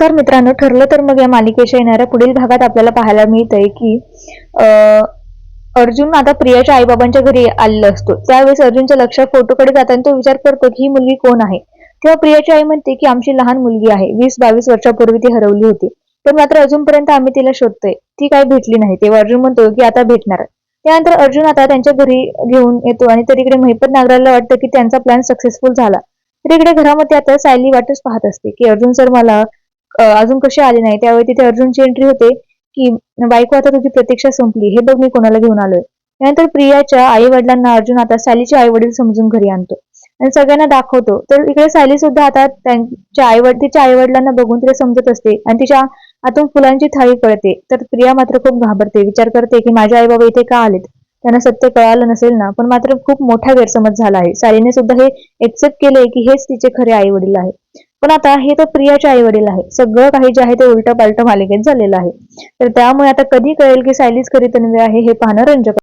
नमस्कार मित्रांनो ठरलं तर मग या मालिकेच्या येणाऱ्या पुढील भागात आपल्याला पाहायला मिळतंय की अर्जुन आता प्रियाच्या आईबाबांच्या घरी आलेला असतो. त्यावेळेस अर्जुनच्या लक्षात फोटोकडे जाताना तो विचार करतो की ही मुलगी कोण आहे? तेव्हा प्रियाची आई म्हणते की आमची लहान मुलगी आहे. वीस बावीस वर्षापूर्वी ती हरवली होती. पण मात्र अजूनपर्यंत आम्ही तिला शोधतोय. ती काय भेटली नाही. तेव्हा अर्जुन म्हणतो की आता भेटणार. त्यानंतर अर्जुन आता त्यांच्या घरी घेऊन येतो आणि तरीकडे महिपत नागराला वाटतं की त्यांचा प्लॅन सक्सेसफुल झाला. तर इकडे घरामध्ये आता सायली वाटच पाहत असते की अर्जुन सर मला अजून कसे आले नाही त्यावेळी तिथे अर्जुनची एंट्री होते की बायको आता तुझी प्रतीक्षा संपली हे बघ मी कोणाला घेऊन आलोय. त्यानंतर प्रियाच्या आई वडिलांना अर्जुन आता सालीचे आई वडील समजून घरी आणतो. आणि सगळ्यांना दाखवतो. तर इकडे सायली सुद्धा आता त्यांच्या आई वडील तिच्या आई वडिलांना बघून तिला समजत असते आणि तिच्या हातून फुलांची थाळी पळते. तर प्रिया मात्र खूप घाबरते. विचार करते की माझे आई बाबा इथे का आलेत? त्यांना सत्य कळालं नसेल ना? पण मात्र खूप मोठा गैरसमज झाला आहे. सालीने सुद्धा हे एक्सेप्ट केले की हेच तिचे खरे आई वडील आहे पण आता हे तर प्रियाचे आई वडील आहे. सगळं काही जे आहे ते उलट पालट मालिकेत झालेलं आहे. तर त्यामुळे आता कधी कळेल की सायलीच खरी तन्वी आहे हे पाहणं रंजक